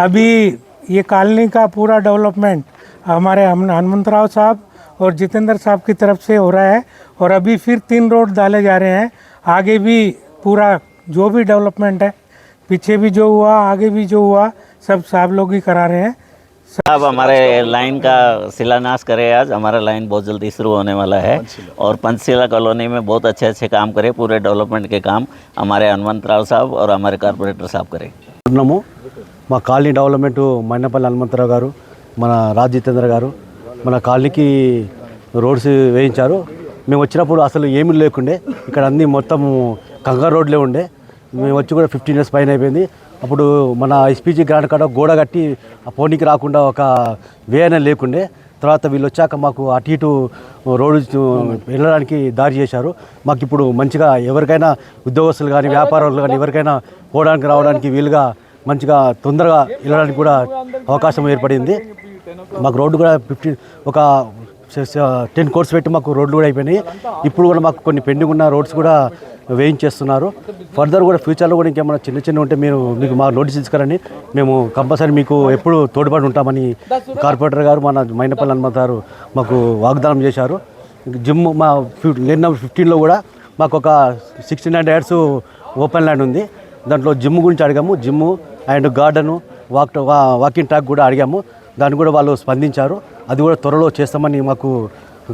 अभी ये कॉलोनी का पूरा डेवलपमेंट हमारे हनुमंतराव साहब और जितेंद्र साहब की तरफ़ से हो रहा है और अभी फिर तीन रोड डाले जा रहे हैं। आगे भी पूरा जो भी डेवलपमेंट है पीछे भी जो हुआ आगे भी जो हुआ सब साहब लोग ही करा रहे हैं। साहब हमारे लाइन का शिलान्यास करे आज। हमारा लाइन बहुत जल्दी शुरू होने वाला है और पंचशिला कॉलोनी में बहुत अच्छे अच्छे काम करे पूरे डेवलपमेंट के काम हमारे हनुमंत राव साहब और हमारे कारपोरेटर साहब करें। नमो। మా కాలనీ డెవలప్మెంట్ మైనపల్లి హనుమంతరావు గారు మన రాజ్ జితేంద్ర గారు మన కాలనీకి రోడ్స్ వేయించారు. మేము వచ్చినప్పుడు అసలు ఏమీ లేకుండే ఇక్కడ అన్నీ మొత్తం కంగారు రోడ్లే ఉండే. మేము వచ్చి కూడా ఫిఫ్టీన్ ఇయర్స్ పైన అయిపోయింది. అప్పుడు మన ఎస్పీజీ గ్రాండ్ కాడ గోడ కట్టి ఆ పోనీకి రాకుండా ఒక వే అనేది లేకుండే. తర్వాత వీళ్ళు వచ్చాక మాకు అటు ఇటు రోడ్డు వెళ్ళడానికి దారి చేశారు. మాకు ఇప్పుడు మంచిగా ఎవరికైనా ఉద్యోగస్తులు కానీ వ్యాపారులు కానీ ఎవరికైనా పోవడానికి రావడానికి వీలుగా మంచిగా తొందరగా వెళ్ళడానికి కూడా అవకాశం ఏర్పడింది. మాకు రోడ్డు కూడా ఫిఫ్టీన్ ఒక టెన్ కోర్స్ పెట్టి మాకు రోడ్లు కూడా అయిపోయినాయి. ఇప్పుడు కూడా మాకు కొన్ని పెండింగ్ ఉన్న రోడ్స్ కూడా వేయించేస్తున్నారు. ఫర్దర్ కూడా ఫ్యూచర్లో కూడా ఇంకేమైనా చిన్న చిన్న ఉంటే మీరు మీకు మా నోటీస్ తీసుకురండి. మేము కంపల్సరీ మీకు ఎప్పుడు తోడ్పడి ఉంటామని కార్పొరేటర్ గారు మన మైనపల్లి హనుమంతారు మాకు వాగ్దానం చేశారు. జిమ్ మా లేన్ నెంబర్ ఫిఫ్టీన్లో కూడా మాకు ఒక sixty nine yards open land ఉంది. దాంట్లో జిమ్ గురించి అడిగాము. Gym and garden walk walking track కూడా అడిగాము. దాన్ని కూడా వాళ్ళు స్పందించారు. అది కూడా త్వరలో చేస్తామని మాకు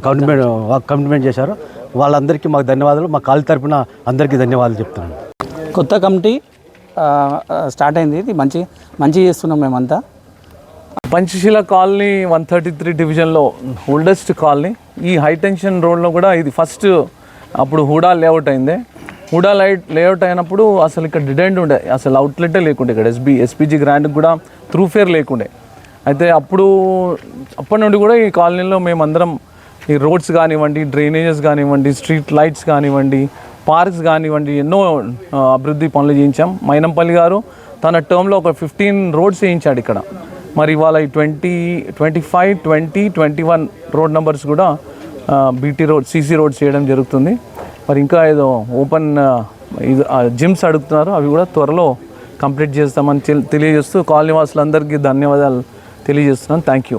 కమిట్మెంట్ కమిట్మెంట్ చేశారు. వాళ్ళందరికీ మాకు ధన్యవాదాలు. మా కాలు తరపున అందరికీ ధన్యవాదాలు చెప్తున్నాను. కొత్త కమిటీ స్టార్ట్ అయింది. ఇది మంచి మంచి చేస్తున్నాం మేమంతా. Panchsheel colony one thirty three డివిజన్లో ఓల్డెస్ట్ కాలనీ. ఈ హై టెన్షన్ రోడ్లో కూడా ఇది ఫస్ట్ అప్పుడు హూడా లేఅవుట్ అయింది. హుడా లైట్ లేఅవుట్ అయినప్పుడు అసలు ఇక్కడ డిడెండ్ ఉండే. అసలు అవుట్లెటే లేకుండే ఇక్కడ. ఎస్బి ఎస్పీజీ గ్రాండ్కి కూడా త్రూ ఫేర్ లేకుండే. అయితే అప్పుడు అప్పటి నుండి కూడా ఈ కాలనీలో మేమందరం ఈ రోడ్స్ కానివ్వండి డ్రైనేజెస్ కానివ్వండి స్ట్రీట్ లైట్స్ కానివ్వండి పార్క్స్ కానివ్వండి ఎన్నో అభివృద్ధి పనులు చేయించాం. మైనంపల్లి గారు తన టర్మ్లో ఒక ఫిఫ్టీన్ రోడ్స్ వేయించాడు ఇక్కడ. మరి ఇవాళ ఈ twenty twenty five twenty twenty one road numbers కూడా బీటీ రోడ్ సీసీ రోడ్స్ చేయడం జరుగుతుంది. మరి ఇంకా ఏదో ఓపెన్ ఇది జిమ్స్ అడుగుతున్నారు. అవి కూడా త్వరలో కంప్లీట్ చేస్తామని తెలియజేస్తూ కాలనీ వాసులందరికీ ధన్యవాదాలు తెలియజేస్తున్నాను. Thank you.